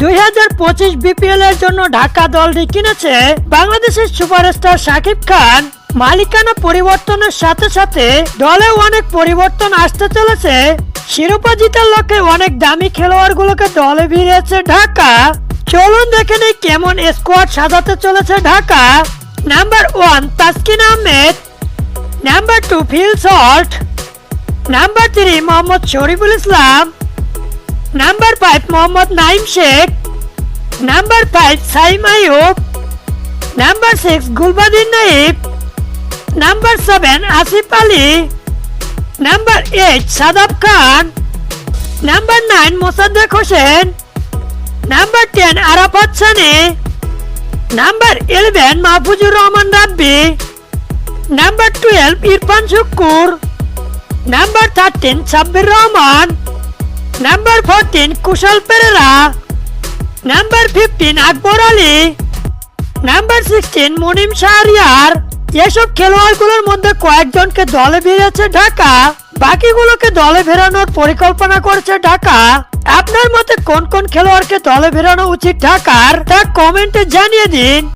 দুই হাজার পঁচিশ বিপিএল এর জন্য ঢাকা দলটি কিনেছে বাংলাদেশের সুপারস্টার শাকিব খান। মালিকানা পরিবর্তনের সাথে সাথে দলে অনেক পরিবর্তন আসতে চলেছে। শিরোপা জিতার লক্ষ্যে অনেক দামি খেলোয়াড়গুলোকে দলে ভিড়েছে ঢাকা। চলুন দেখে নেই কেমন স্কোয়াড সাজাতে চলেছে Dhaka. Number one Taskin Ahmed. Number two Phil Salt number three Mohammad Shoriful Islam. Number five Mohammad Naim Sheikh number five Saim Ayub number six Gulbadin Naib number seven Asif Ali number eight Shadab Khan number nine Mosaddek Hossain number ten Arafat Sunny number eleven Mahfuzur Rahman Rabbi number twelve Irfan Sukkur number thirteen Sabbir Rahman number fourteen Kusal Perera number fifteen Akbar Ali number sixteen Munim Shahriar এসব খেলোয়াড়গুলোর মধ্যে কয়েকজনকে দলে ভিড়েছে ঢাকা। বাকিগুলোকে দলে ফেরানোর পরিকল্পনা করেছে ঢাকা। আপনার মতে কোন কোন খেলোয়াড়কে দলে ফেরানো উচিত ঢাকার? তা কমেন্টে জানিয়ে দিন।